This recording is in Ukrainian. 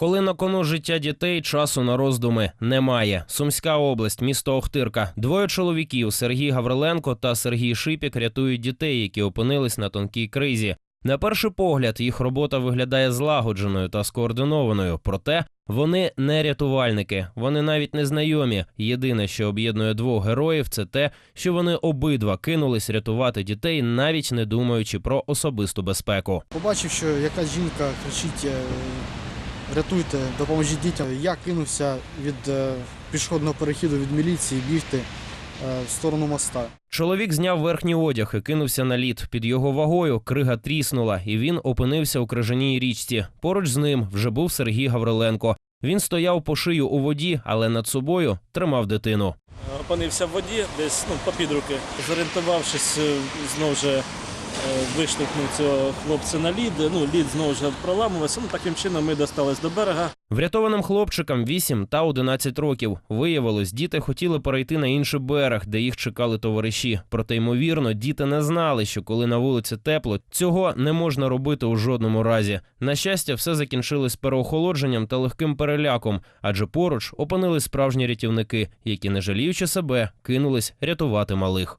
Коли на кону життя дітей, часу на роздуми немає. Сумська область, місто Охтирка. Двоє чоловіків Сергій Гавриленко та Сергій Шипік рятують дітей, які опинились на тонкій кризі. На перший погляд, їх робота виглядає злагодженою та скоординованою. Проте вони не рятувальники, вони навіть не знайомі. Єдине, що об'єднує двох героїв, це те, що вони обидва кинулись рятувати дітей, навіть не думаючи про особисту безпеку. Побачив, що якась жінка кричить е, рятуйте, допоможіть дітям. Я кинувся від е, пішохідного перехіду від міліції бігти е, в сторону моста. Чоловік зняв верхній одяг і кинувся на лід. Під його вагою крига тріснула, і він опинився у крижаній річці. Поруч з ним вже був Сергій Гавриленко. Він стояв по шию у воді, але над собою тримав дитину. опинився в воді, десь ну, по підруки. Зорієнтувавшись, е, знову ж виштовхнув цього хлопця на лід. Ну, лід знову ж проламувався. Ну, таким чином ми достались до берега. Врятованим хлопчикам 8 та 11 років. Виявилось, діти хотіли перейти на інший берег, де їх чекали товариші. Проте, ймовірно, діти не знали, що коли на вулиці тепло, цього не можна робити у жодному разі. На щастя, все закінчилось переохолодженням та легким переляком, адже поруч опинились справжні рятівники, які, не жаліючи себе, кинулись рятувати малих.